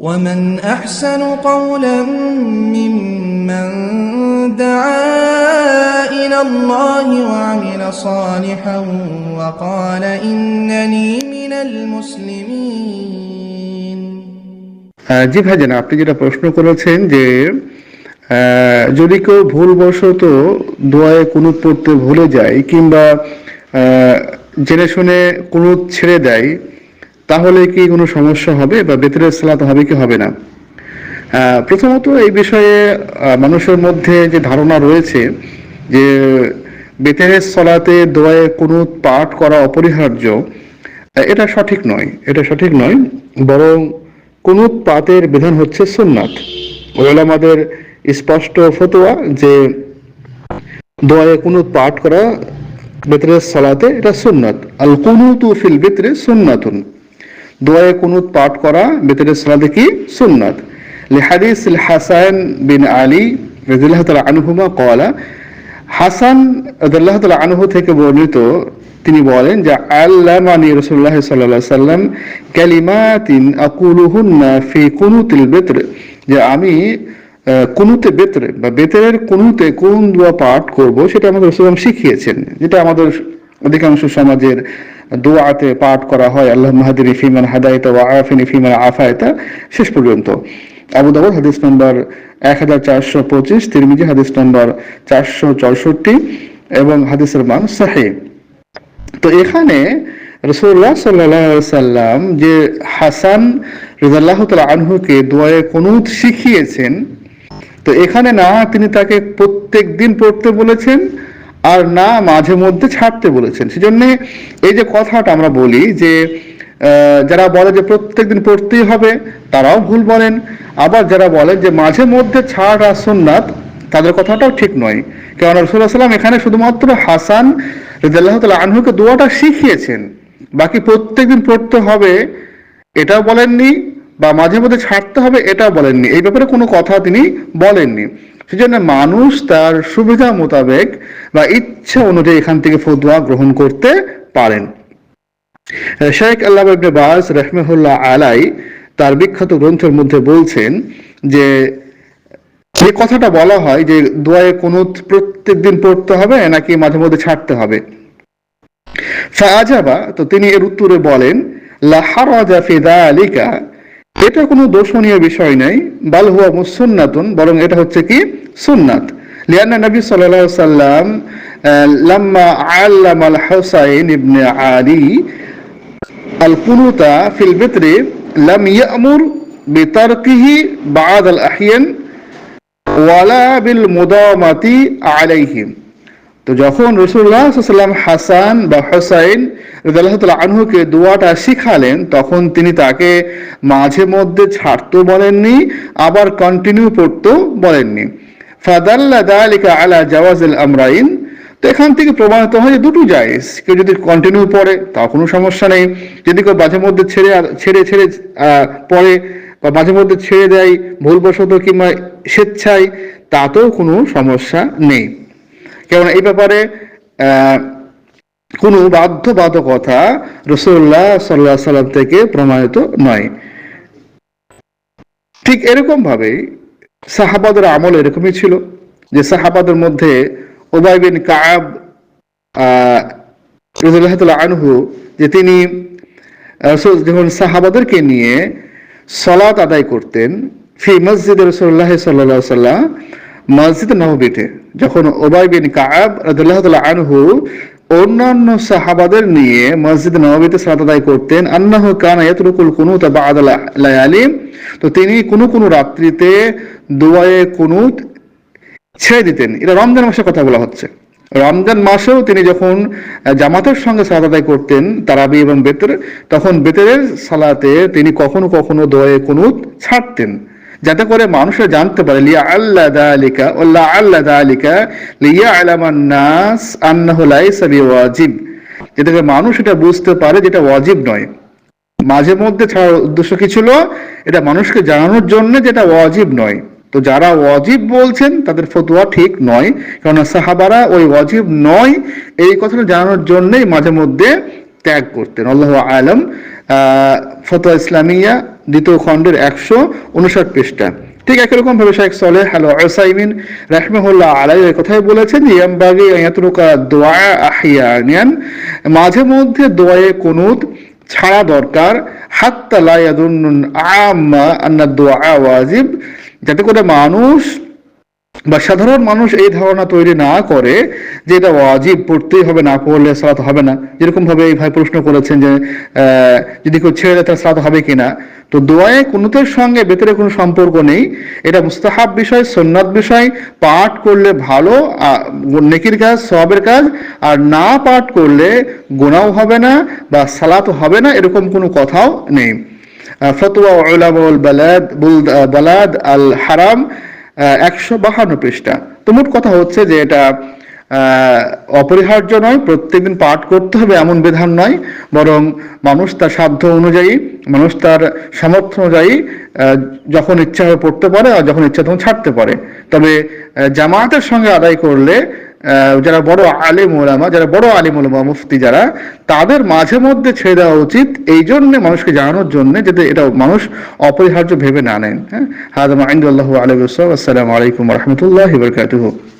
ومن أحسن قولا ممن دعا إلى الله وعمل صالحا وقال إنني من المسلمين আহ, জি ভাইজান আপনি যেটা প্রশ্ন করেছেন যে আহ, যদি কেউ ভুলবশত দোয়ায় কুনুত পড়তে ভুলে যায় কিংবা আহ, জেনে শুনে কুনুত ছেড়ে দেয় তাহলে কি কোনো সমস্যা হবে বা বেতরের সালাত হবে কি হবে না? প্রথমত এই বিষয়ে মানুষের মধ্যে যে ধারণা রয়েছে যে বেতেরের সলাতে দোয়ায় কুনুত পাঠ করা অপরিহার্য এটা সঠিক নয়। এটা সঠিক নয়, বরং কুনুত পাতের বিধান হচ্ছে সুন্নাত। ওলামাদের স্পষ্ট ফতোয়া যে দোয়ায় কুনুত পাঠ করা বেতরের সলাতে এটা সুন্নাত। আল কুনুতু ফিল বেতরে সুন্নাতুন। দোয়ায় কুনুত পাঠ করা বেতরের সলাতে কি? সুন্নাত। লিহাদিস হাসান বিন আলী রাদিয়াল্লাহু তাআলা আনহুমা ক্বালা, হাসান রাদিয়াল্লাহু তাআলা আনহু থেকে বর্ণিত, তিনি বলেন যে, আল্লামানি রাসূলুল্লাহ সাল্লাল্লাহু আলাইহি সাল্লাম কালিমাতিন আকুলুহুন্না ফি কুনুতিল বেতর, যে আমি কুনুতে বেতরে বা বেতরের কুনুতে কোন দোয়া পাঠ করব সেটা আমাদের রাসূলুল্লাহ শিখিয়েছেন, যেটা আমাদের অধিকাংশ সমাজের দোয়াতে পাঠ করা হয় আল্লাহ মাহাদির ফিমান হাদায়তা ওয়া আফিনি ফিমান আফায়তা শেষ পর্যন্ত আবু দাউদ, হাদিস নম্বর এক হাজার চারশো পঁচিশ, তিরমিজি, হাদিস নম্বর চারশো চৌষট্টি এবং হাদিসের মান সাহেব তো এখানে রসুল্লাহ সাল্লাম যে হাসান রিজাল্লাহ তালা আনহুকে দোয়ায়ে কুনুত শিখিয়েছেন, তো এখানে না তিনি তাকে প্রত্যেক দিন পড়তে বলেছেন আর না মাঝে মধ্যে ছাড়তে বলেছেন। সেজন্য এই যে কথাটা আমরা বলি যে যারা বলে যে প্রত্যেক দিন পড়তেই হবে, তারাও ভুল বলেন। আবার যারা বলে যে মাঝে মধ্যে ছাড় আর সুন্নাত, তাদের কথাটাও ঠিক নয়। কেননা রসুল্লাহ সাল্লাম এখানে শুধুমাত্র হাসান আনহুকে দোয়াটা শিখিয়েছেন। বাকি প্রত্যেকদিন পড়তে হবে, এটাও বলেননি, বা মাঝে মধ্যে ছাড়তে হবে, এটাও বলেননি। এই ব্যাপারে কোনো কথা তিনি বলেননি। সেজন্য মানুষ তার সুবিধা মোতাবেক বা ইচ্ছা অনুযায়ী এখান থেকে ফতোয়া গ্রহণ করতে পারেন। শেখ আল্লাহ বাজ রহমেহুল্লাহ আলাই তার বিখ্যাত গ্রন্থের মধ্যে বলছেন যে যে কথাটা বলা হয় যে দোয়ায়ে কুনুত প্রত্যেক দিন পড়তে হবে নাকি মাঝে মধ্যে ছাড়তে হবে। ফাজাবা তো তিনি এর উত্তরে বলেন লাহারাজা ফি যালিকা এটা কোনো দর্শনীয় বিষয় নাই, বাল হুয়া মুসুন্নাতুন, বরং এটা হচ্ছে কি? সুন্নাত। লিয়ান্না নবী সাল্লাল্লাহু সাল্লাম লাম্মা আল্লামা আল হুসাইন ইবনে আলী আল কুনুতা ফিল বিতরি লাম ইয়ামুর বিতারকিহি বাদ আল আহিয়ান ওয়ালা বিল মুদামাতি আলাইহিম। তো যখন রসুল্লাহ সাল্লাম হাসান বা হোসাইন তাআলা আনহুকে দোয়াটা শিখালেন, তখন তিনি তাকে মাঝে মধ্যে ছাড়তেও বলেননি, আবার কন্টিনিউ পড়তেও বলেননি। ফাদাল্লা দালিকা আলা জাওয়াজিল আমরাইন। তো এখান থেকে প্রমাণিত হয় যে দুটো জায়েজ, কেউ যদি কন্টিনিউ পড়ে তাও কোনো সমস্যা নেই, যদি কেউ মাঝে মধ্যে ছেড়ে ছেড়ে ছেড়ে পড়ে বা মাঝে মধ্যে ছেড়ে দেয় ভুলবশত কিংবা স্বেচ্ছায়, তাতেও কোনো সমস্যা নেই। কেননা এই ব্যাপারে কোনো বাধ্যবাধকতা রসুল্লাহ সাল্লাহ সাল্লাম থেকে প্রমাণিত নয়। ঠিক এরকম ভাবে সাহাবাদের আমল এরকমই ছিল যে সাহাবাদের মধ্যে ওবাই বিন কাব আহ, আনহু যে তিনি যখন সাহাবাদেরকে নিয়ে সলাত আদায় করতেন ফি মসজিদ রসুল্লাহ সাল্লাহ সাল্লাম মসজিদ নবীতে যখন ওবাই বিন কাব আনহু অন্যান্য সাহাবাদের নিয়ে মসজিদ নবীতে সালাত আদায় করতেন, আন্নাহু কানা ইয়াতরুকুল কুনুত বা'দা তো তিনি কোনো কোনো রাত্রিতে দুয়ায়ে কুনুত ছেড়ে দিতেন। এটা রমজান মাসের কথা বলা হচ্ছে। রমজান মাসেও তিনি যখন জামাতের সঙ্গে সালাত আদায় করতেন, তারাবি এবং বেতর, তখন বেতরের সালাতে তিনি কখনো কখনো দোয়ে কুনুত ছাড়তেন। যাতে করে মানুষরা জানতে পারে, লিয়া আল্লাহ দালিকা আল্লাহ আল্লাহ দালিকা লিয়া আলামান নাস আন্নাহু লাইসা বিওয়াজিব। যাতে করে মানুষ এটা বুঝতে পারে যেটা ওয়াজিব নয়। মাঝে মধ্যে ছাড়ার উদ্দেশ্য কি ছিল? এটা মানুষকে জানানোর জন্য যেটা ওয়াজিব নয়। তো যারা ওয়াজিব বলছেন, তাদের ফতোয়া ঠিক নয়। কারণ সাহাবারা ওই ওয়াজিব নয়, এই কথাটা জানানোর জন্যই মাঝে মধ্যে ত্যাগ করতেন। আল্লাহ আলম ফতোয়া ইসলামিয়া দ্বিতীয় খণ্ডের একশো উনষাট পৃষ্ঠা। ঠিক একই রকম ভাবে শেখ সলেহ আল ওসাইমিন রাহমাহুল্লাহ আলাই এই কথাই বলেছেন, ইয়ামবাগি ইয়াতরুকা দোয়া আহিয়ানিয়ান মাঝে মধ্যে দোয়ায়ে কুনুত ছাড়া দরকার, হাত্তা লা ইয়াদুন্নুন আম্মা আন্না দোয়া ওয়াজিব যাতে করে মানুষ বা সাধারণ মানুষ এই ধারণা তৈরি না করে যে এটা ওয়াজিব, পড়তেই হবে, না পড়লে সালাত হবে না। যেরকম ভাবে এই ভাই প্রশ্ন করেছেন যে যদি কেউ ছেড়ে দেয় তার সালাত হবে কিনা। তো দোয়ায়ে কুনুতের সঙ্গে ভেতরে কোনো সম্পর্ক নেই, এটা মুস্তাহাব বিষয় সন্ন্যাত বিষয়, পাঠ করলে ভালো নেকির কাজ সবের কাজ, আর না পাঠ করলে গোনাও হবে না বা সালাত হবে না, এরকম কোনো কথাও নেই। ফতোয়া উলামাউল বালাদ আল হারাম একশো বাহান্ন পৃষ্ঠা। তো মোট কথা হচ্ছে যে এটা অপরিহার্য নয় প্রত্যেকদিন পাঠ করতে হবে এমন বিধান নয় বরং মানুষ তার সাধ্য অনুযায়ী মানুষ তার সামর্থ্য অনুযায়ী যখন ইচ্ছা হয়ে পড়তে পারে আর যখন ইচ্ছা তখন ছাড়তে পারে। তবে আহ, জামায়াতের সঙ্গে আদায় করলে যারা বড় আলিম ওলামা যারা বড় আলিম ওলামা মুফতি যারা তাদের মাঝে মধ্যে ছেড়ে দেওয়া উচিত এই জন্যে মানুষকে জানানোর জন্য যাতে এটা মানুষ অপরিহার্য ভেবে না নেন হ্যাঁ? হাদাম আইন্দুল্লাহ আলহ আসসালামু আলাইকুম রহমতুল্লাহ বরকাতুহ।